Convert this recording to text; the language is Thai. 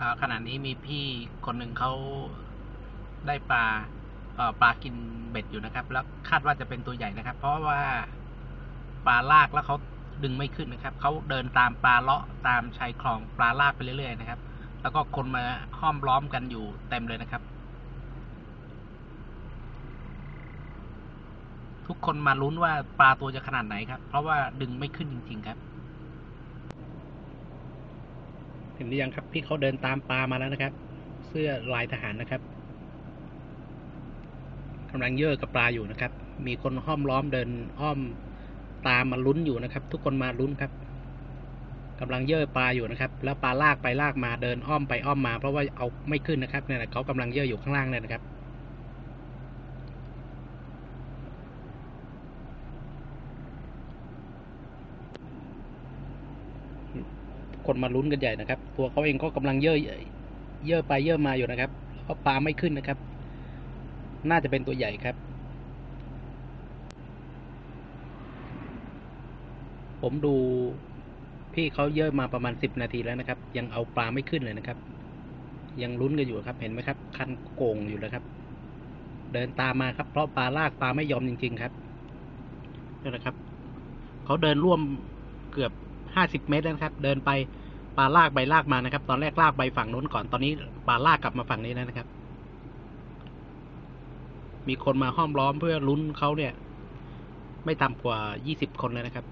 อ่าขณะนี้มีพี่คนหนึ่งเขาได้ปลาปลากินเบ็ดอยู่นะครับ แล้วคาดว่าจะเป็นตัวใหญ่นะครับ เพราะว่าปลาลากแล้วเขาดึงไม่ขึ้นนะครับเขาเดินตามปลาเลาะตามชายคลองปลาลากไปเรื่อยๆนะครับ แล้วก็คนมาห้อมล้อมกันอยู่เต็มเลยนะครับ ทุกคนมาลุ้นว่าปลาตัวจะขนาดไหนครับ เพราะว่าดึงไม่ขึ้นจริง ๆ ครับ เห็นหรือยังครับพี่เขาเดินตามปลามาแล้วนะครับ เสื้อลายทหารนะครับกำลังเย่อกับปลาอยู่นะครับ มีคนห้อมล้อมเดินอ้อมตามมาลุ้นอยู่นะครับ ทุกคนมาลุ้นครับกำลังเย่อปลาอยู่นะครับ แล้วปลาลากไปลากมาเดินอ้อมไปอ้อมมา เพราะว่าเอาไม่ขึ้นนะครับเนี่ยนะเขากำลังเย่ออยู่ข้างล่างเลยนะครับ คนมาลุ้นกันใหญ่นะครับ ตัวเขาเองก็กำลังเย่อเย่อไปเย่อมาอยู่นะครับเพราะปลาไม่ขึ้นนะครับ น่าจะเป็นตัวใหญ่ครับ ผมดูพี่เขาเย่อมาประมาณสิบนาทีแล้วนะครับ ยังเอาปลาไม่ขึ้นเลยนะครับ ยังลุ้นกันอยู่ครับ เห็นไหมครับ คันโกงอยู่แล้วครับ เดินตามมาครับ เพราะปลาลากปลาไม่ยอมจริง ๆ ครับนี่แหละครับเขาเดินร่วมเกือบ ห้าสิบเมตรแล้วนะครับ เดินไปปลาลากใบลากมานะครับ ตอนแรกลากใบฝั่งนู้นก่อนตอนนี้ปลาลากกลับมาฝั่งนี้แล้วนะครับ มีคนมาห้อมล้อมเพื่อลุ้นเขาเนี่ย ไม่ต่ำกว่ายี่สิบคนเลยนะครับ